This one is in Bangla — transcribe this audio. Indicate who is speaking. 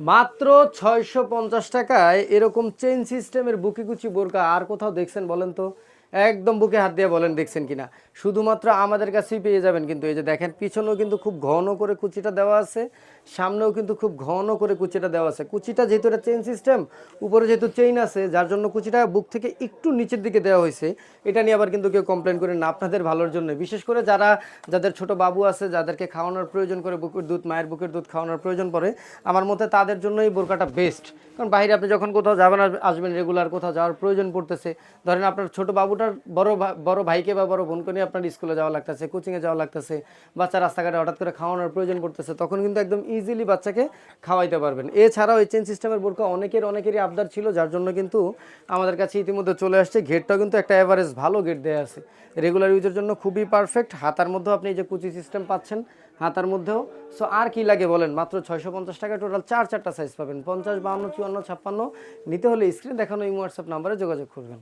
Speaker 1: মাত্র ছয়শো পঞ্চাশ টাকায় এরকম চেইন সিস্টেমের বুকি কুচি বোরকা আর কোথাও দেখছেন বলেন তো? একদম বুকে হাত দিয়ে বলেন দেখছেন কিনা। শুধুমাত্র আমাদের কাছেই পেয়ে যাবেন কিন্তু এই যে দেখেন, পিছনেও কিন্তু খুব ঘন করে কুচিটা দেওয়া আছে, সামনেও কিন্তু খুব ঘন করে কুচিটা দেওয়া আছে। কুচিটা যেহেতু এটা চেইন সিস্টেম উপরে যেহেতু চেইন আছে, যার জন্য কুচিটা বুক থেকে একটু নিচের দিকে দেওয়া হয়েছে, এটা নিয়ে আবার কিন্তু কেউ কমপ্লেন করেন না আপনাদের ভালোর জন্য। বিশেষ করে যারা, যাদের ছোট বাবু আছে, যাদেরকে খাওয়ানোর প্রয়োজন করে বুকের দুধ, মায়ের বুকের দুধ খাওয়ানোর প্রয়োজন পড়ে, আমার মতে তাদের জন্যই বোরকাটা বেস্ট কারণ বাইরে আপনি যখন কোথাও যাবেন আস- আসবেন রেগুলার কোথাও যাওয়ার প্রয়োজন পড়তেছে। ধরেন আপনার ছোট বাবুটার বড় বড় ভাইকে বা বড় বোনকে নিয়ে আপনার স্কুলে যাওয়া লাগতেছে কোচিংয়ে যাওয়া লাগতেছে, বাচ্চা রাস্তাঘাটে হঠাৎ করে খাওয়ানোর প্রয়োজন পড়তেছে, তখন কিন্তু একদম ইজিলি বাচ্চাকে খাওয়াইতে পারবেন। এছাড়াও এই চেন সিস্টেমের বোরকা অনেকের, অনেকেরই আবদার ছিল, যার জন্য কিন্তু আমাদের কাছে ইতিমধ্যে চলে আসছে। ঘেরটাও কিন্তু একটা অ্যাভারেজ ভালো গেট দেওয়া আছে। রেগুলার ইউজের জন্য খুবই পারফেক্ট হাতার মধ্যেও আপনি এই যে কুচি সিস্টেম পাচ্ছেন, হাতার মধ্যেও। সো আর কি লাগে বলেন? মাত্র ছয়শো পঞ্চাশ টাকা টোটাল চার চারটা সাইজ পাবেন। পঞ্চাশ, বাহান্ন, চুয়ান্ন, ছাপ্পান্ন। নিতে হলে স্ক্রিন দেখানো এই হোয়াটসঅ্যাপ নাম্বারে যোগাযোগ করবেন।